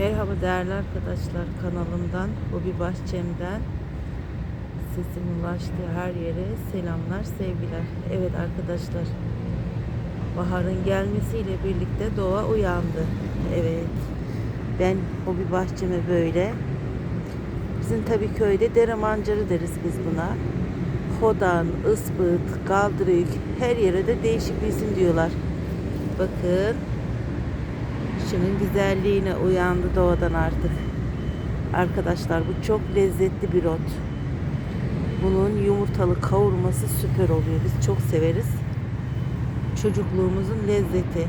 Merhaba değerli arkadaşlar kanalımdan, Hobi Bahçem'den sesim ulaştığı her yere selamlar, sevgiler. Evet arkadaşlar, baharın gelmesiyle birlikte doğa uyandı. Evet, ben Hobi Bahçeme böyle. Bizim tabii köyde dere mancarı deriz biz buna. Hodan, ıspıt, kaldırık, her yere de değişik bir isim diyorlar. Bakın Şunun güzelliğine uyandı doğadan artık. Arkadaşlar bu çok lezzetli bir ot. Bunun yumurtalı kavurması süper oluyor. Biz çok severiz. Çocukluğumuzun lezzeti.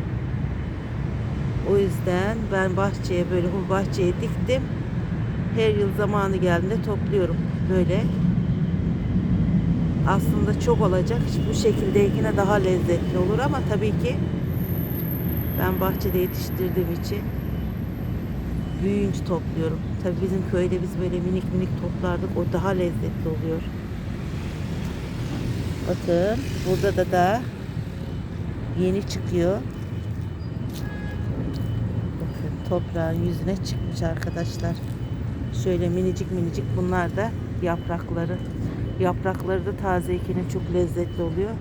O yüzden ben bahçeye böyle bu bahçeye diktim. Her yıl zamanı geldiğinde topluyorum. Böyle aslında çok olacak. Bu şekildekine daha lezzetli olur ama tabii ki ben bahçede yetiştirdiğim için büyüyünce topluyorum. Tabii bizim köyde biz böyle minik minik toplardık. O daha lezzetli oluyor. Bakın burada da da yeni çıkıyor. Bakın toprağın yüzüne çıkmış arkadaşlar. Şöyle minicik minicik bunlar da yaprakları. Yaprakları da tazeyken çok lezzetli oluyor.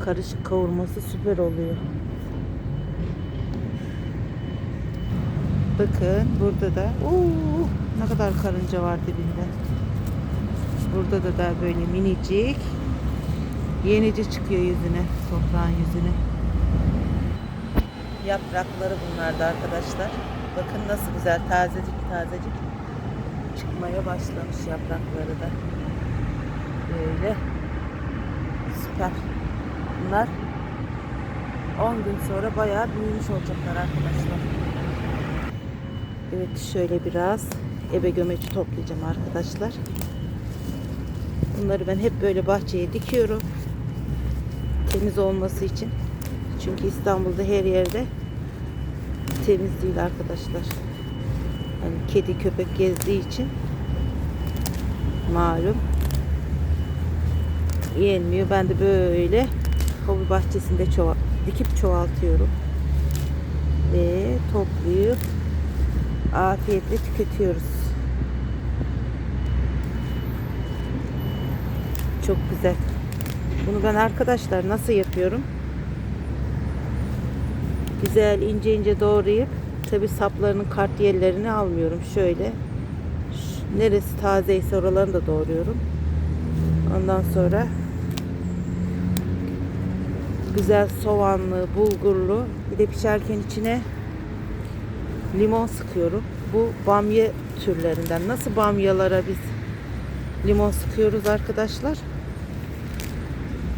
Karışık kavurması süper oluyor. Bakın burada da uuu, ne kadar karınca var dibinde. Burada da da böyle minicik yenice çıkıyor yüzüne, toprağın yüzüne. Yaprakları bunlar da arkadaşlar. Bakın nasıl güzel tazecik tazecik çıkmaya başlamış yaprakları da. Böyle süper. Bunlar 10 gün sonra bayağı büyümüş olacaklar arkadaşlar. Evet şöyle biraz ebe gömeci toplayacağım arkadaşlar. Bunları ben hep böyle bahçeye dikiyorum. Temiz olması için. Çünkü İstanbul'da her yerde temiz değil arkadaşlar. Hani kedi köpek gezdiği için malum yenmiyor. Ben de böyle hobi bahçesinde çova dikip çoğaltıyorum. Afiyetle tüketiyoruz. Çok güzel. Bunu ben arkadaşlar nasıl yapıyorum? Güzel ince ince doğrayıp tabi saplarının kart yerlerini almıyorum. Şöyle neresi tazeyse oralarını da doğruyorum. Ondan sonra güzel soğanlı, bulgurlu bir de pişerken içine limon sıkıyorum. Bu bamya türlerinden. Nasıl bamyalara biz limon sıkıyoruz arkadaşlar?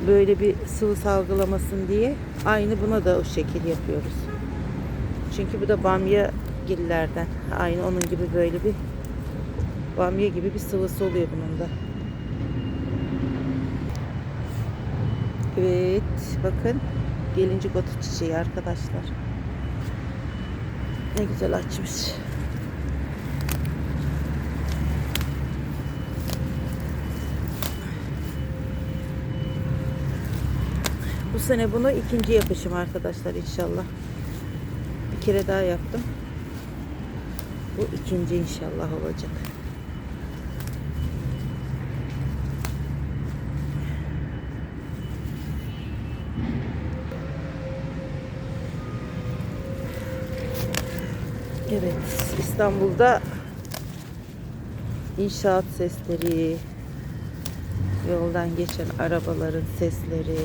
Böyle bir sıvı salgılamasın diye. Aynı buna da o şekil yapıyoruz. Çünkü bu da bamya gillerden. Aynı onun gibi böyle bir bamya gibi bir sıvısı oluyor bunun da. Evet, bakın gelincik otu çiçeği arkadaşlar. Ne güzel açmış. Bu sene bunu ikinci yapışım arkadaşlar inşallah. Bir kere daha yaptım. Bu ikinci inşallah olacak. Evet, İstanbul'da inşaat sesleri, yoldan geçen arabaların sesleri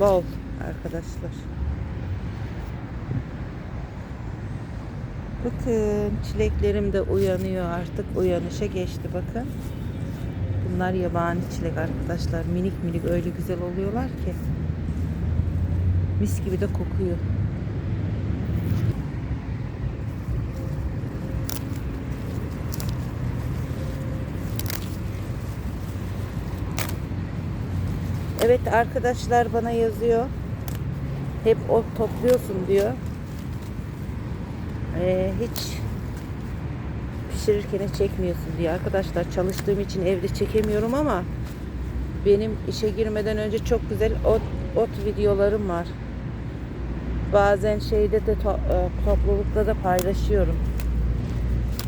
bol arkadaşlar. Bakın çileklerim de uyanıyor artık uyanışa geçti bakın. Bunlar yabani çilek arkadaşlar. Minik minik öyle güzel oluyorlar ki. Mis gibi de kokuyor. Evet arkadaşlar bana yazıyor. Hep ot topluyorsun diyor. Ee, hiç pişirirken çekmiyorsun diyor. Arkadaşlar çalıştığım için evde çekemiyorum ama benim işe girmeden önce çok güzel ot, ot videolarım var. Bazen şeyde de to- e, toplulukta da paylaşıyorum.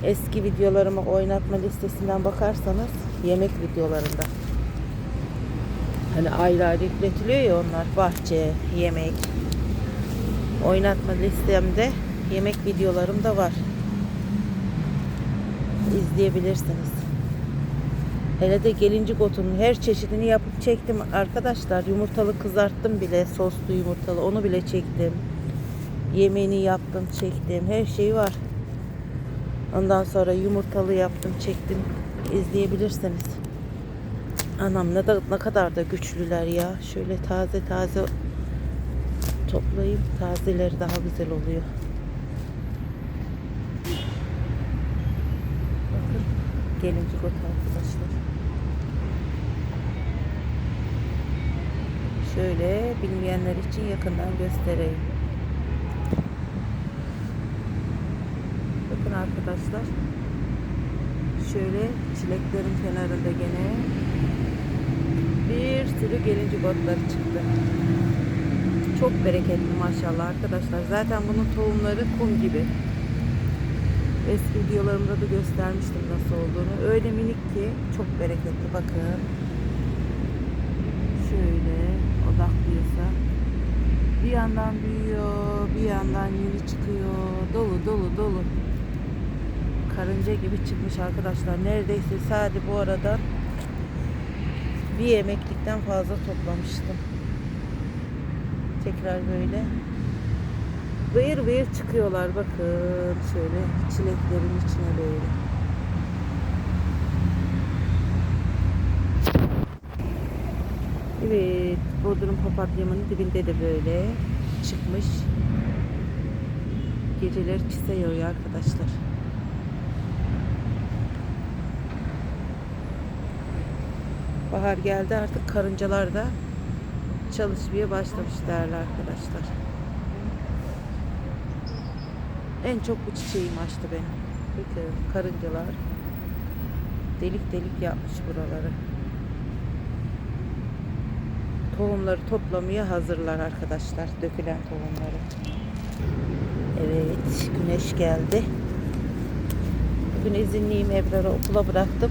Eski videolarımı oynatma listesinden bakarsanız yemek videolarında. Hani ayrı ayrı yükletiliyor ya onlar. Bahçe, yemek. Oynatma listemde yemek videolarım da var. İzleyebilirsiniz. Hele de gelincik otunun her çeşidini yapıp çektim arkadaşlar. Yumurtalı kızarttım bile. Soslu yumurtalı. Onu bile çektim. Yemeğini yaptım, çektim. Her şey var. Ondan sonra yumurtalı yaptım, çektim. İzleyebilirsiniz. Anam ne, da, ne kadar da güçlüler ya. Şöyle taze taze toplayayım. Tazeleri daha güzel oluyor. Bakın gelincik otu arkadaşlar. Şöyle bilmeyenler için yakından göstereyim. Bakın arkadaşlar. Şöyle çileklerin kenarında gene sürü gelincik otları çıktı. Çok bereketli maşallah arkadaşlar. Zaten bunun tohumları kum gibi. Eski videolarımda da göstermiştim nasıl olduğunu. Öyle minik ki çok bereketli. Bakın. Şöyle odaklıysa. Bir yandan büyüyor, bir yandan yeni çıkıyor. Dolu dolu dolu. Karınca gibi çıkmış arkadaşlar. Neredeyse sadece bu arada bir yemeklikten fazla toplamıştım. Tekrar böyle Vıyır vıyır çıkıyorlar bakın şöyle çileklerin içine böyle. Evet, Bodrum papatyamın dibinde de böyle çıkmış. Geceler çise yağıyor arkadaşlar. Bahar geldi artık karıncalar da çalışmaya başlamış değerli arkadaşlar. En çok bu çiçeğim açtı benim. Bakın karıncalar delik delik yapmış buraları. Tohumları toplamaya hazırlar arkadaşlar. Dökülen tohumları. Evet güneş geldi. Bugün izinliyim Ebrar'ı okula bıraktım.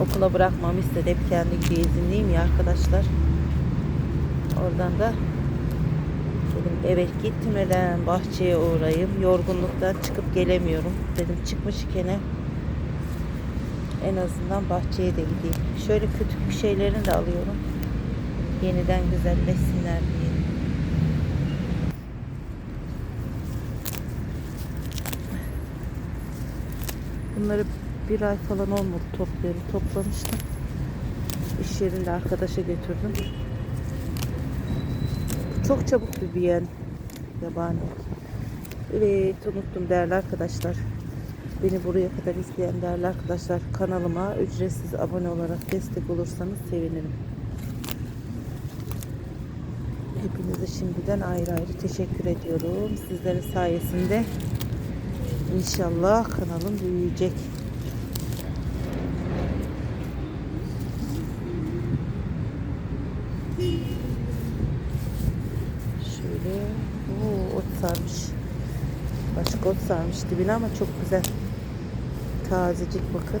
Okula bırakmamı istedi. Hep kendi gibi izinliyim ya arkadaşlar. Oradan da Dedim evet gitmeden bahçeye uğrayayım. Yorgunluktan çıkıp gelemiyorum. Dedim çıkmış ikene en azından bahçeye de gideyim. Şöyle küçük bir şeylerini de alıyorum. Yeniden güzelleşsinler diye. Bunları bir ay falan olmadı topluyorum. Toplamıştım. İş yerinde arkadaşa götürdüm. Çok çabuk büyüyen yabani. Evet unuttum değerli arkadaşlar. Beni buraya kadar izleyen değerli arkadaşlar kanalıma ücretsiz abone olarak destek olursanız sevinirim. Hepinize şimdiden ayrı ayrı teşekkür ediyorum. Sizlerin sayesinde inşallah kanalım büyüyecek. Şöyle Oo, ot sarmış. Başka ot sarmış dibine ama çok güzel. Tazecik bakın.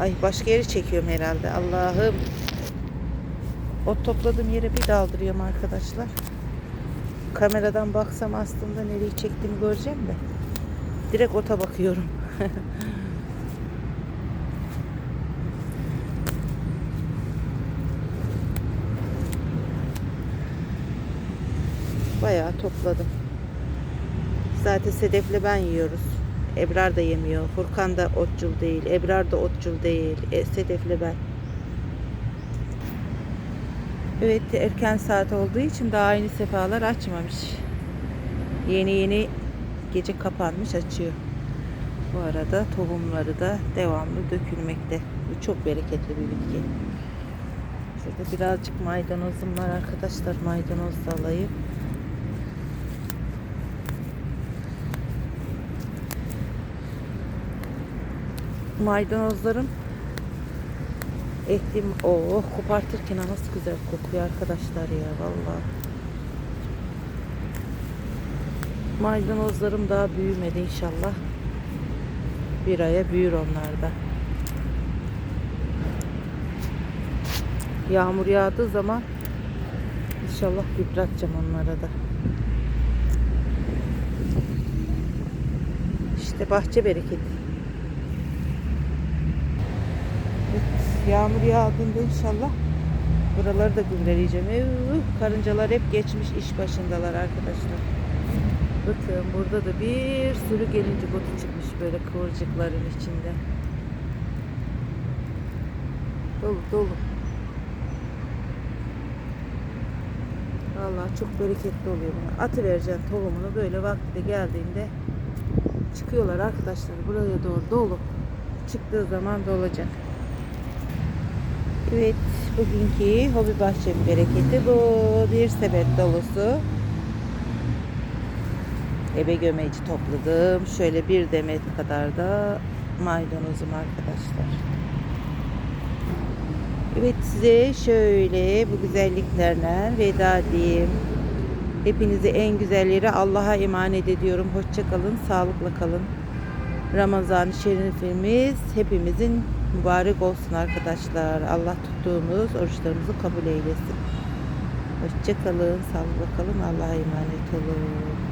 Ay başka yeri çekiyorum herhalde. Allah'ım. Ot topladığım yere bir daldırıyorum arkadaşlar. Kameradan baksam aslında nereye çektiğimi göreceğim de. Direkt ota bakıyorum. Bayağı topladım. Zaten Sedef'le ben yiyoruz. Ebrar da yemiyor. Furkan da otçul değil. Ebrar da otçul değil. E, Sedef'le ben. Evet erken saat olduğu için daha aynı sefalar açmamış. Yeni yeni gece kapanmış açıyor. Bu arada tohumları da devamlı dökülmekte. Bu çok bereketli bir bitki. Şurada birazcık maydanozum var arkadaşlar. Maydanoz da alayım. Maydanozlarım Ektim. Oh kopartırken nasıl güzel kokuyor arkadaşlar ya vallahi. Maydanozlarım daha büyümedi inşallah. Bir aya büyür onlar da. Yağmur yağdığı zaman inşallah yıpratacağım onlara da. İşte bahçe bereketi. Evet, yağmur yağdığında inşallah buraları da gübreleyeceğim. Eyvah, karıncalar hep geçmiş iş başındalar arkadaşlar. Bakın burada da bir sürü gelinci botu çıkmış böyle kıvırcıkların içinde. Dolu dolu. Vallahi çok bereketli oluyor buna. Atı vereceksin tohumunu böyle vakti de geldiğinde çıkıyorlar arkadaşlar. Buraya doğru dolu. Çıktığı zaman dolacak. Evet, bugünkü hobi bahçem bereketi bu. Bir sepet dolusu. Ebe gömeci topladım. Şöyle bir demet kadar da maydanozum arkadaşlar. Evet size şöyle bu güzelliklerle veda edeyim. Hepinizi en güzelleri Allah'a emanet ediyorum. Hoşça kalın, sağlıkla kalın. Ramazan-ı Şerifimiz hepimizin mübarek olsun arkadaşlar. Allah tuttuğumuz oruçlarımızı kabul eylesin. Hoşça kalın, sağlıkla kalın. Allah'a emanet olun.